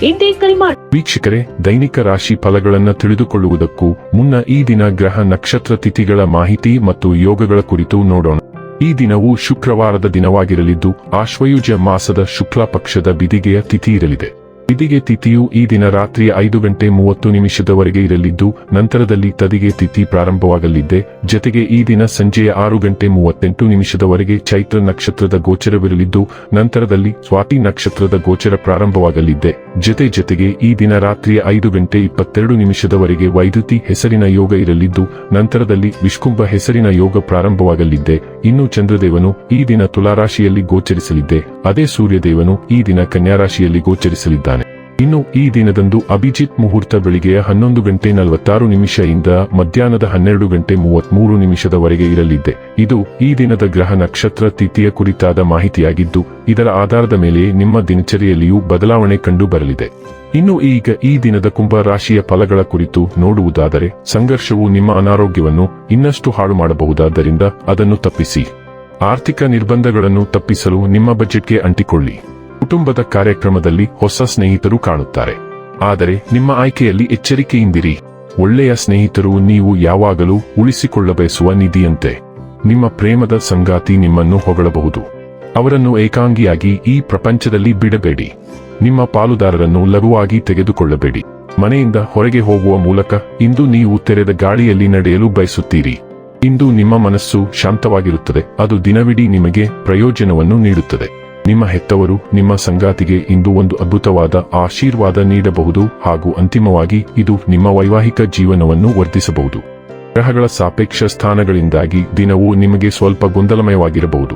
ಹಿಂದೆ ಕರೆ ವೀಕ್ಷಕರೇ, ದೈನಿಕ ರಾಶಿ ಫಲಗಳನ್ನು ತಿಳಿದುಕೊಳ್ಳುವುದಕ್ಕೂ ಮುನ್ನ ಈ ದಿನ ಗ್ರಹ ನಕ್ಷತ್ರ ತಿಥಿಗಳ ಮಾಹಿತಿ ಮತ್ತು ಯೋಗಗಳ ಕುರಿತು ನೋಡೋಣ. ಈ ದಿನವು ಶುಕ್ರವಾರದ ದಿನವಾಗಿರಲಿದ್ದು, ಆಶ್ವಯುಜ ಮಾಸದ ಶುಕ್ಲ ಪಕ್ಷದ ಬಿದಿಗೆಯ ತಿಥಿ ಇರಲಿದೆ. ಬಿದಿಗೆ ತಿಥಿಯು ಈ ದಿನ ರಾತ್ರಿ ಐದು ಗಂಟೆ ಮೂವತ್ತು ನಿಮಿಷದವರೆಗೆ ಇರಲಿದ್ದು, ನಂತರದಲ್ಲಿ ತದಿಗೆ ತಿಥಿ ಪ್ರಾರಂಭವಾಗಲಿದ್ದೆ. ಜತೆಗೆ ಈ ದಿನ ಸಂಜೆಯ ಆರು ಗಂಟೆ ಮೂವತ್ತೆಂಟು ನಿಮಿಷದವರೆಗೆ ಚೈತ್ರ ನಕ್ಷತ್ರದ ಗೋಚರವಿರಲಿದ್ದು, ನಂತರದಲ್ಲಿ ಸ್ವಾತಿ ನಕ್ಷತ್ರದ ಗೋಚರ ಪ್ರಾರಂಭವಾಗಲಿದ್ದೆ. ಜತೆ ಜತೆಗೆ ಈ ದಿನ ರಾತ್ರಿಯ ಐದು ಗಂಟೆ ಇಪ್ಪತ್ತೆರಡು ನಿಮಿಷದವರೆಗೆ ವೈದ್ಯುತಿ ಹೆಸರಿನ ಯೋಗ ಇರಲಿದ್ದು, ನಂತರದಲ್ಲಿ ವಿಷ್ಕುಂಭ ಹೆಸರಿನ ಯೋಗ ಪ್ರಾರಂಭವಾಗಲಿದ್ದೆ. ಇನ್ನು ಚಂದ್ರದೇವನು ಈ ದಿನ ತುಲಾರಾಶಿಯಲ್ಲಿ ಗೋಚರಿಸಲಿದ್ದೆ. ಅದೇ ಸೂರ್ಯದೇವನು ಈ ದಿನ ಕನ್ಯಾರಾಶಿಯಲ್ಲಿ ಗೋಚರಿಸಲಿದ್ದಾನೆ. ಇನ್ನು ಈ ದಿನದಂದು ಅಭಿಜಿತ್ ಮುಹೂರ್ತ ಬೆಳಿಗ್ಗೆ ಹನ್ನೊಂದು ಗಂಟೆ ನಲವತ್ತಾರು ನಿಮಿಷದಿಂದ ಮಧ್ಯಾಹ್ನದ ಹನ್ನೆರಡು ಗಂಟೆ ಮೂವತ್ಮೂರು ನಿಮಿಷದವರೆಗೆ ಇರಲಿದೆ ಇದು ಈ ದಿನದ ಗ್ರಹ ನಕ್ಷತ್ರ ತಿಥಿಯ ಕುರಿತಾದ ಮಾಹಿತಿಯಾಗಿದ್ದು, ಇದರ ಆಧಾರದ ಮೇಲೆ ನಿಮ್ಮ ದಿನಚರಿಯಲ್ಲಿಯೂ ಬದಲಾವಣೆ ಕಂಡು ಬರಲಿದೆ. ಇನ್ನು ಈಗ ಈ ದಿನದ ಕುಂಭ ರಾಶಿಯ ಫಲಗಳ ಕುರಿತು ನೋಡುವುದಾದರೆ, ಸಂಘರ್ಷವು ನಿಮ್ಮ ಅನಾರೋಗ್ಯವನ್ನು ಇನ್ನಷ್ಟು ಹಾಳು ಮಾಡಬಹುದಾದ್ದರಿಂದ ಅದನ್ನು ತಪ್ಪಿಸಿ. ಆರ್ಥಿಕ ನಿರ್ಬಂಧಗಳನ್ನು ತಪ್ಪಿಸಲು ನಿಮ್ಮ ಬಜೆಟ್ಗೆ ಅಂಟಿಕೊಳ್ಳಿ. ಕುಟುಂಬದ ಕಾರ್ಯಕ್ರಮದಲ್ಲಿ ಹೊಸ ಸ್ನೇಹಿತರು ಕಾಣುತ್ತಾರೆ. ಆದರೆ ನಿಮ್ಮ ಆಯ್ಕೆಯಲ್ಲಿ ಎಚ್ಚರಿಕೆಯಿಂದಿರಿ. ಒಳ್ಳೆಯ ಸ್ನೇಹಿತರು ನೀವು ಯಾವಾಗಲೂ ಉಳಿಸಿಕೊಳ್ಳಬಯಸುವ ನಿಧಿಯಂತೆ. ನಿಮ್ಮ ಪ್ರೇಮದ ಸಂಗಾತಿ ನಿಮ್ಮನ್ನು ಹೊಗಳಬಹುದು. ಅವರನ್ನು ಏಕಾಂಗಿಯಾಗಿ ಈ ಪ್ರಪಂಚದಲ್ಲಿ ಬಿಡಬೇಡಿ. ನಿಮ್ಮ ಪಾಲುದಾರರನ್ನು ಲಘುವಾಗಿ ತೆಗೆದುಕೊಳ್ಳಬೇಡಿ. ಮನೆಯಿಂದ ಹೊರಗೆ ಹೋಗುವ ಮೂಲಕ ಇಂದು ನೀವು ತೆರೆದ ಗಾಳಿಯಲ್ಲಿ ನಡೆಯಲು ಬಯಸುತ್ತೀರಿ. ಇಂದು ನಿಮ್ಮ ಮನಸ್ಸು ಶಾಂತವಾಗಿರುತ್ತದೆ. ಅದು ದಿನವಿಡೀ ನಿಮಗೆ ಪ್ರಯೋಜನವನ್ನು ನೀಡುತ್ತದೆ. ನಿಮ್ಮ ಹೆತ್ತವರು ನಿಮ್ಮ ಸಂಗಾತಿಗೆ ಇಂದು ಒಂದು ಅದ್ಭುತವಾದ ಆಶೀರ್ವಾದ ನೀಡಬಹುದು ಹಾಗೂ ಅಂತಿಮವಾಗಿ ಇದು ನಿಮ್ಮ ವೈವಾಹಿಕ ಜೀವನವನ್ನು ವರ್ಧಿಸಬಹುದು. ಗ್ರಹಗಳ ಸಾಪೇಕ್ಷ ಸ್ಥಾನಗಳಿಂದಾಗಿ ದಿನವು ನಿಮಗೆ ಸ್ವಲ್ಪ ಗೊಂದಲಮಯವಾಗಿರಬಹುದು.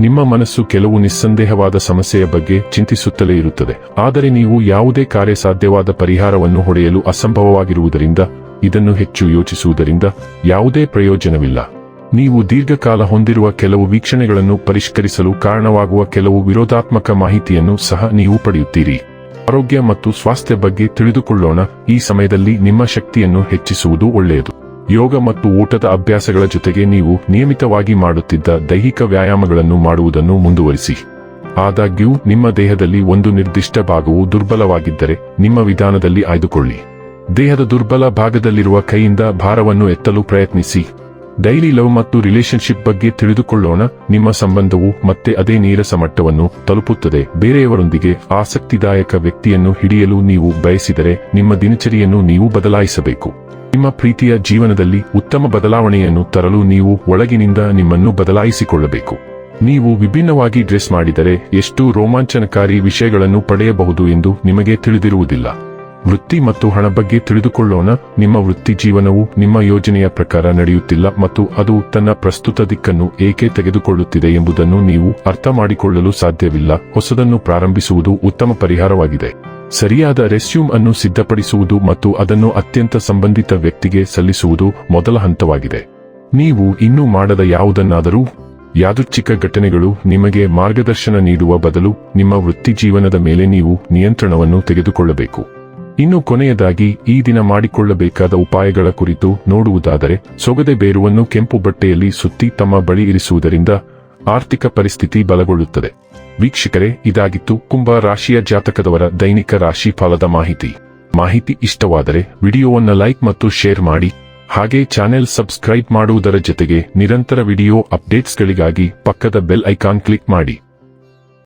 ನಿಮ್ಮ ಮನಸ್ಸು ಕೆಲವು ನಿಸ್ಸಂದೇಹವಾದ ಸಮಸ್ಯೆಯ ಬಗ್ಗೆ ಚಿಂತಿಸುತ್ತಲೇ ಇರುತ್ತದೆ. ಆದರೆ ನೀವು ಯಾವುದೇ ಕಾರ್ಯಸಾಧ್ಯವಾದ ಪರಿಹಾರವನ್ನು ಹೊಡೆಯಲು ಅಸಂಭವವಾಗಿರುವುದರಿಂದ, ಇದನ್ನು ಹೆಚ್ಚು ಯೋಚಿಸುವುದರಿಂದ ಯಾವುದೇ ಪ್ರಯೋಜನವಿಲ್ಲ. ನೀವು ದೀರ್ಘಕಾಲ ಹೊಂದಿರುವ ಕೆಲವು ವೀಕ್ಷಣೆಗಳನ್ನು ಪರಿಷ್ಕರಿಸಲು ಕಾರಣವಾಗುವ ಕೆಲವು ವಿರೋಧಾತ್ಮಕ ಮಾಹಿತಿಯನ್ನು ಸಹ ನೀವು ಪಡೆಯುತ್ತೀರಿ. ಆರೋಗ್ಯ ಮತ್ತು ಸ್ವಾಸ್ಥ್ಯ ಬಗ್ಗೆ ತಿಳಿದುಕೊಳ್ಳೋಣ. ಈ ಸಮಯದಲ್ಲಿ ನಿಮ್ಮ ಶಕ್ತಿಯನ್ನು ಹೆಚ್ಚಿಸುವುದು ಒಳ್ಳೆಯದು. ಯೋಗ ಮತ್ತು ಊಟದ ಅಭ್ಯಾಸಗಳ ಜೊತೆಗೆ ನೀವು ನಿಯಮಿತವಾಗಿ ಮಾಡುತ್ತಿದ್ದ ದೈಹಿಕ ವ್ಯಾಯಾಮಗಳನ್ನು ಮಾಡುವುದನ್ನು ಮುಂದುವರಿಸಿ. ಆದಾಗ್ಯೂ, ನಿಮ್ಮ ದೇಹದಲ್ಲಿ ಒಂದು ನಿರ್ದಿಷ್ಟ ಭಾಗವು ದುರ್ಬಲವಾಗಿದ್ದರೆ, ನಿಮ್ಮ ವಿಧಾನದಲ್ಲಿ ಆಯ್ದುಕೊಳ್ಳಿ. ದೇಹದ ದುರ್ಬಲ ಭಾಗದಲ್ಲಿರುವ ಕೈಯಿಂದ ಭಾರವನ್ನು ಎತ್ತಲು ಪ್ರಯತ್ನಿಸಿ. ಡೈಲಿ ಲವ್ ಮತ್ತು ರಿಲೇಶನ್ಶಿಪ್ ಬಗ್ಗೆ ತಿಳಿದುಕೊಳ್ಳೋಣ. ನಿಮ್ಮ ಸಂಬಂಧವು ಮತ್ತೆ ಅದೇ ನೀರಸ ಮಟ್ಟವನ್ನು ತಲುಪುತ್ತದೆ. ಬೇರೆಯವರೊಂದಿಗೆ ಆಸಕ್ತಿದಾಯಕ ವ್ಯಕ್ತಿಯನ್ನು ಹಿಡಿಯಲು ನೀವು ಬಯಸಿದರೆ ನಿಮ್ಮ ದಿನಚರಿಯನ್ನು ನೀವು ಬದಲಾಯಿಸಬೇಕು. ನಿಮ್ಮ ಪ್ರೀತಿಯ ಜೀವನದಲ್ಲಿ ಉತ್ತಮ ಬದಲಾವಣೆಯನ್ನು ತರಲು ನೀವು ಒಳಗಿನಿಂದ ನಿಮ್ಮನ್ನು ಬದಲಾಯಿಸಿಕೊಳ್ಳಬೇಕು. ನೀವು ವಿಭಿನ್ನವಾಗಿ ಡ್ರೆಸ್ ಮಾಡಿದರೆ ಎಷ್ಟು ರೋಮಾಂಚನಕಾರಿ ವಿಷಯಗಳನ್ನು ಪಡೆಯಬಹುದು ಎಂದು ನಿಮಗೆ ತಿಳಿದಿರುವುದಿಲ್ಲ. ವೃತ್ತಿ ಮತ್ತು ಹಣ ಬಗ್ಗೆ ತಿಳಿದುಕೊಳ್ಳೋಣ. ನಿಮ್ಮ ವೃತ್ತಿ ಜೀವನವು ನಿಮ್ಮ ಯೋಜನೆಯ ಪ್ರಕಾರ ನಡೆಯುತ್ತಿಲ್ಲ ಮತ್ತು ಅದು ತನ್ನ ಪ್ರಸ್ತುತ ದಿಕ್ಕನ್ನು ಏಕೆ ತೆಗೆದುಕೊಳ್ಳುತ್ತಿದೆ ಎಂಬುದನ್ನು ನೀವು ಅರ್ಥ ಮಾಡಿಕೊಳ್ಳಲು ಸಾಧ್ಯವಿಲ್ಲ. ಹೊಸದನ್ನು ಪ್ರಾರಂಭಿಸುವುದು ಉತ್ತಮ ಪರಿಹಾರವಾಗಿದೆ. ಸರಿಯಾದ ರೆಸ್ಯೂಮ್ ಅನ್ನು ಸಿದ್ಧಪಡಿಸುವುದು ಮತ್ತು ಅದನ್ನು ಅತ್ಯಂತ ಸಂಬಂಧಿತ ವ್ಯಕ್ತಿಗೆ ಸಲ್ಲಿಸುವುದು ಮೊದಲ ಹಂತವಾಗಿದೆ. ನೀವು ಇನ್ನೂ ಮಾಡದ ಯಾವುದನ್ನಾದರೂ, ಯಾದೃಚ್ಛಿಕ ಘಟನೆಗಳು ನಿಮಗೆ ಮಾರ್ಗದರ್ಶನ ನೀಡುವ ಬದಲು ನಿಮ್ಮ ವೃತ್ತಿ ಜೀವನದ ಮೇಲೆ ನೀವು ನಿಯಂತ್ರಣವನ್ನು ತೆಗೆದುಕೊಳ್ಳಬೇಕು. ಇನ್ನು ಕೊನೆಯದಾಗಿ ಈ ದಿನ ಮಾಡಿಕೊಳ್ಳಬೇಕಾದ ಉಪಾಯಗಳ ಕುರಿತು ನೋಡುವುದಾದರೆ ಸೊಗದೆ ಬೇರುವನ್ನು ಕೆಂಪು ಬಟ್ಟೆಯಲ್ಲಿ ಸುತ್ತಿ ತಮ್ಮ ಬಳಿ ಇರಿಸುವುದರಿಂದ ಆರ್ಥಿಕ ಪರಿಸ್ಥಿತಿ ಬಲಗೊಳ್ಳುತ್ತದೆ. ವೀಕ್ಷಕರೇ, ಇದಾಗಿತ್ತು ಕುಂಭ ರಾಶಿಯ ಜಾತಕದವರ ದೈನಿಕ ರಾಶಿ ಫಲದ ಮಾಹಿತಿ. ಮಾಹಿತಿ ಇಷ್ಟವಾದರೆ ವಿಡಿಯೋವನ್ನು ಲೈಕ್ ಮತ್ತು ಶೇರ್ ಮಾಡಿ. ಹಾಗೆ ಚಾನೆಲ್ ಸಬ್ಸ್ಕ್ರೈಬ್ ಮಾಡುವುದರ ಜೊತೆಗೆ ನಿರಂತರ ವಿಡಿಯೋ ಅಪ್ಡೇಟ್ಸ್ಗಳಿಗಾಗಿ ಪಕ್ಕದ ಬೆಲ್ ಐಕಾನ್ ಕ್ಲಿಕ್ ಮಾಡಿ.